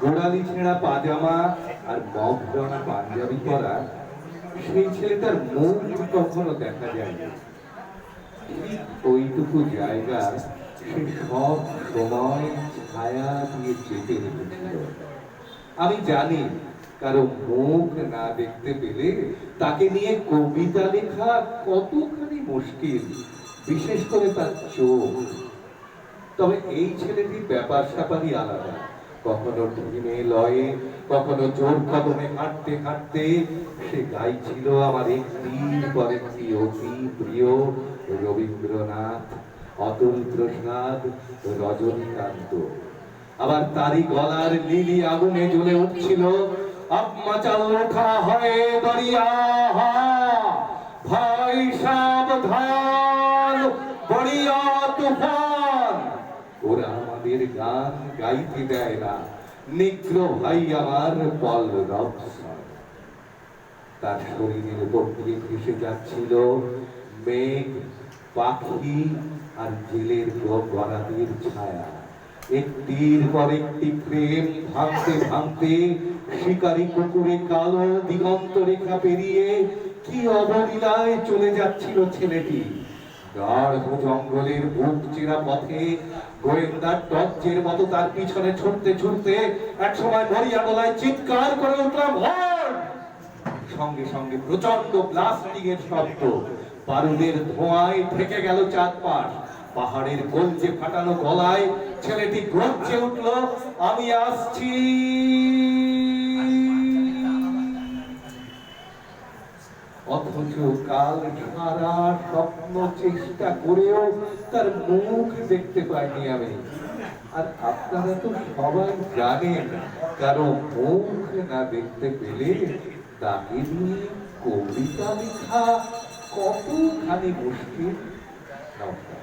গোড়ালি ছেঁড়া পাজামা আর মগডনা পাঞ্জাবি পরা, সেই ছেলেটার মুখ কখনো দেখা ঠিক ওইটুকু জায়গা সে সব সময় ছায়া দিয়ে চেপে রেখেছিল। আমি জানি কারও মুখ না দেখতে পেলে তাকে নিয়ে কবিতা লেখা কতখানি মুশকিল, বিশেষ করে তার চোখ। তবে এই ছেলেটির ব্যাপার স্যাপারই আলাদা। কখনো ধীমে লয়ে, কখনো জোর কদমে হাঁটতে হাঁটতে, সে গাইছিল আমার একটির পর একটি অতি প্রিয়? রবীন্দ্রনাথ, অতুল প্রসাদ, রজনীকান্ত। আবার তারই গলার নীলি আগুনে জ্বলে উঠছিল আম্মা চাল ওঠা দরিয়া ভাই সাবধান, বড়িয়া তুফান ওরা আমাদের গান গাইতে দেয় না নিগ্র ভাই আমার পল তার শরীরের ভেসে যাচ্ছিল মেঘ পাখি আর জেলের গরাদের ছায়া একটির পর একটি প্রেম ভাঙতে ভাঙতে শিকারী কুকুরে কালো দিগন্ত রেখা পেরিয়ে কি অবলীলায় চলে যাচ্ছিল ছেলেটি? গাঢ় জঙ্গলের বুক পথে গোয়েন্দার টর্চের মতো তার পিছনে ছুটতে ছুটতে একসময় মরিয়া গলায় চিৎকার করে উঠলাম! সঙ্গে সঙ্গে প্রচণ্ড প্লাস্টিকের শব্দ বারুদের ধোঁয়ায় থেকে গেল চারপাশ পাহাড়ের গঞ্জে ফাটানো গলায়, ছেলেটি গর্জে উঠল, আমি আসছি কাল সারা স্বপ্ন চেষ্টা করেও তার মুখ দেখতে পাইনি আমি। আর আপনারা তো সবাই জানেন, কারও মুখ না দেখতে পেলে তাকে নিয়ে কবিতা লেখা কতখানি মুশকিল? নমস্কার।